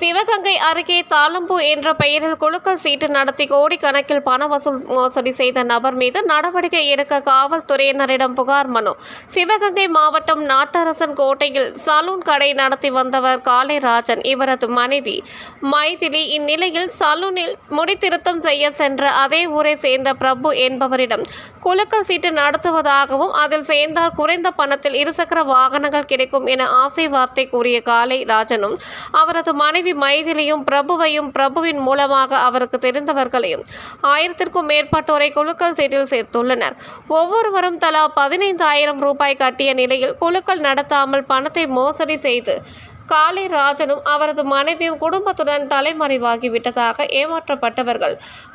சிவகங்கை அருகே தாளம்பூ என்ற பெயரில் குழுக்கள் சீட்டு நடத்தி கோடிக்கணக்கில் பண வசூல் மோசடி செய்த நபர் மீது நடவடிக்கை எடுக்க காவல்துறையினரிடம் புகார் மனு. சிவகங்கை மாவட்டம் நாட்டரசன் கோட்டையில் சலூன் கடை நடத்தி வந்தவர் காளைராஜன் இவரது மனைவி. மைதிலி இந்நிலையில் சலூனில் முடித்திருத்தம் செய்ய சென்ற அதே ஊரை சேர்ந்த பிரபு என்பவரிடம் குழுக்கள் சீட்டு நடத்துவதாகவும் அதில் சேர்ந்தால் குறைந்த பணத்தில் இருசக்கர வாகனங்கள் கிடைக்கும் என ஆசை வார்த்தை கூறிய காளை ராஜனும் அவரது மனைவி மைதிலியும் பிரபுவையும் பிரபுவின் மூலமாக அவருக்கு தெரிந்தவர்களையும் ஆயிரத்திற்கும் மேற்பட்டோரை குழுக்கள் சீட்டில் சேர்த்துள்ளனர். ஒவ்வொருவரும் தலா பதினைந்து ஆயிரம் ரூபாய் கட்டிய நிலையில் குழுக்கள் நடத்தாமல் பணத்தை மோசடி செய்து காளை ராஜனும் அவரது மனைவியும் குடும்பத்துடன் தலைமறைவாகிவிட்டதாக ஏமாற்றப்பட்டவர்கள்.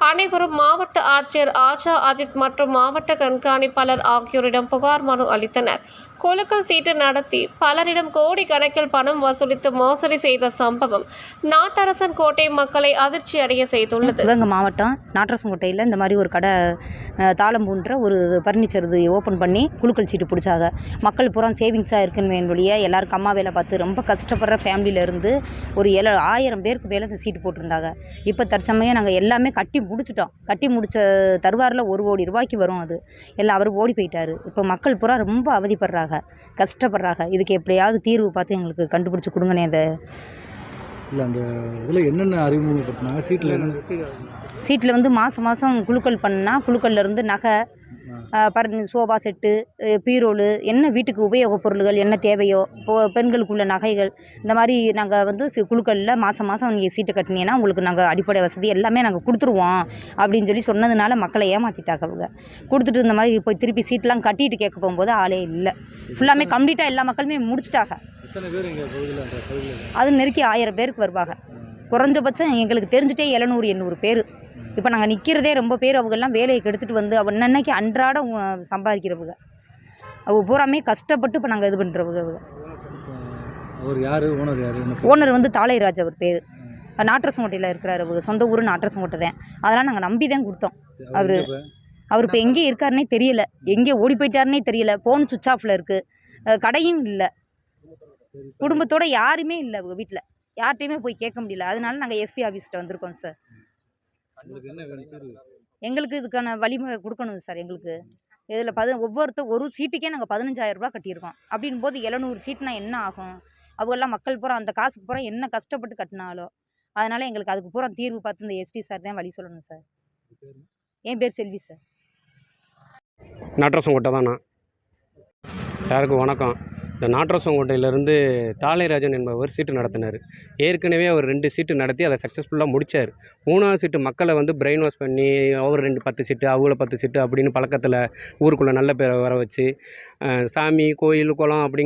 அனைவரும் மாவட்ட ஆட்சியர் ஆஷா அஜித் மற்றும் மாவட்ட கண்காணிப்பாளர் ஆகியோரிடம் புகார் மனு அளித்தனர். குலுக்கல் சீட்டு நடத்தி பலரிடம் கோடிக்கணக்கில் பணம் வசூலித்து மோசடி செய்த சம்பவம் நாட்டரசன் கோட்டை மக்களை அதிர்ச்சி அடைய செய்துள்ளது. சிவகங்கை மாவட்டம் நாட்டரசங்கோட்டையில் இந்த மாதிரி ஒரு கடை தாளம்பூன்ற ஒரு பர்னிச்சர் இது ஓப்பன் பண்ணி குழுக்கள் சீட்டு பிடிச்சாங்க. மக்கள் பூரா சேவிங்ஸாக இருக்குன்னு வேண்டிய எல்லாரும் அம்மா வேலை பார்த்து ரொம்ப கஷ்டம். கஷ்டப்படுற ஃபேமிலியில இருந்து ஒரு ஏழு ஆயிரம் பேருக்கு மேலே இந்த சீட்டு போட்டிருந்தாங்க. இப்போ தற்சமயம் நாங்கள் எல்லாமே கட்டி முடிச்சிட்டோம். கட்டி முடிச்ச தருவாரில் ஒரு கோடி ரூபாய்க்கு வரும் அது. எல்லாம் அவர் ஓடி போயிட்டாரு. இப்போ மக்கள் பூரா ரொம்ப அவதிப்படுறாங்க. கஷ்டப்படுறாங்க. இதுக்கு எப்படியாவது தீர்வு பார்த்து எங்களுக்கு கண்டுபிடிச்சி கொடுங்கண்ணே இதை. இல்லை அந்த இதில் என்னென்ன அறிமுகப்படுத்தினாங்க? சீட்டில் என்னென்ன சீட்டில் வந்து மாதம் மாதம் குழுக்கள் பண்ணால் குழுக்கள்ல இருந்து நகை பர் சோபா செட்டு பீரோலு என்ன வீட்டுக்கு உபயோகப் பொருள்கள் என்ன தேவையோ இப்போ பெண்களுக்குள்ள நகைகள் இந்த மாதிரி நாங்கள் வந்து சி குழுக்களில் மாதம் மாதம் நீங்கள் சீட்டை கட்டினீங்கன்னா உங்களுக்கு நாங்கள் அடிப்படை வசதி எல்லாமே நாங்கள் கொடுத்துருவோம் அப்படின்னு சொல்லி சொன்னதுனால மக்களை ஏமாற்றிட்டாங்க அவங்க. கொடுத்துட்டு இந்த மாதிரி போய் திருப்பி சீட்டெலாம் கட்டிட்டு கேட்க போகும்போது ஆளே இல்லை. ஃபுல்லாமே கம்ப்ளீட்டாக எல்லா மக்களுமே முடிச்சிட்டாங்க. அது நெருக்கி ஆயிரம் பேருக்கு வருவாங்க. குறைஞ்சபட்சம் எங்களுக்கு தெரிஞ்சிட்டே எழுநூறு எண்ணூறு பேர். இப்போ நாங்கள் நிற்கிறதே ரொம்ப பேர் அவங்கெல்லாம் வேலையை கெடுத்துட்டு வந்து அவ அன்னைக்கு அன்றாடம் சம்பாதிக்கிறவங்க. அவங்க பூராமே கஷ்டப்பட்டு இப்போ நாங்கள் இது பண்ணுறவங்க அவங்க அவர் யார்? ஓனர் யார்? ஓனர் வந்து தாளைராஜ் அவர் பேர். நாட்டரசங்கோட்டையில் இருக்கிறார் அவங்க சொந்த ஊர் நாட்டரசங்கோட்டை தான் அதெல்லாம் நாங்கள் நம்பி தான் கொடுத்தோம் அவரு அவர் இப்போ எங்கே இருக்காருனே தெரியல. எங்கே ஓடி போயிட்டாருனே தெரியல. ஃபோன் சுவிச் ஆஃபில் இருக்குது கடையும் இல்லை. குடும்பத்தோட யாருமே இல்லை அவங்க வீட்டில் யார்கிட்டையுமே போய் கேட்க முடியல. அதனால நாங்கள் எஸ்பி ஆஃபீஸ்கிட்ட வந்திருக்கோம் சார் உங்களுக்கு என்ன வேணும் தீர்வு எங்களுக்கு இதுக்கான வழிமுறை கொடுக்கணும் சார் எங்களுக்கு. இதில் பதி ஒவ்வொருத்தர் ஒரு சீட்டுக்கே நாங்கள் பதினஞ்சாயிரம் ரூபாய் கட்டியிருக்கோம். அப்படின் போது எழுநூறு சீட்னா என்ன ஆகும்? அவங்கெல்லாம் மக்கள் பூரா அந்த காசுக்கு பூரா என்ன கஷ்டப்பட்டு கட்டினாலோ அதனால் எங்களுக்கு அதுக்கு பூரா தீர்வு பார்த்து இந்த எஸ்பி சார் தான் வழி சொல்லணும் சார். என் பேர் செல்வி சார். நாட்டரசங்கோட்டை தான் நான். யாருக்கும் வணக்கம். இந்த நாட்டரசங்கோட்டையிலேருந்து தாளைராஜன் என்பவர் சீட்டு நடத்தினார். ஏற்கனவே அவர் ரெண்டு சீட்டு நடத்தி அதை சக்ஸஸ்ஃபுல்லாக முடித்தார் மூணாவது சீட்டு மக்களை வந்து பிரெயின் வாஷ் பண்ணி அவர் ரெண்டு பத்து சீட்டு அவங்கள பத்து சீட்டு அப்படின்னு பழக்கத்தில் ஊருக்குள்ளே நல்ல பேரை வர வச்சு சாமி கோயில் குளம் அப்படி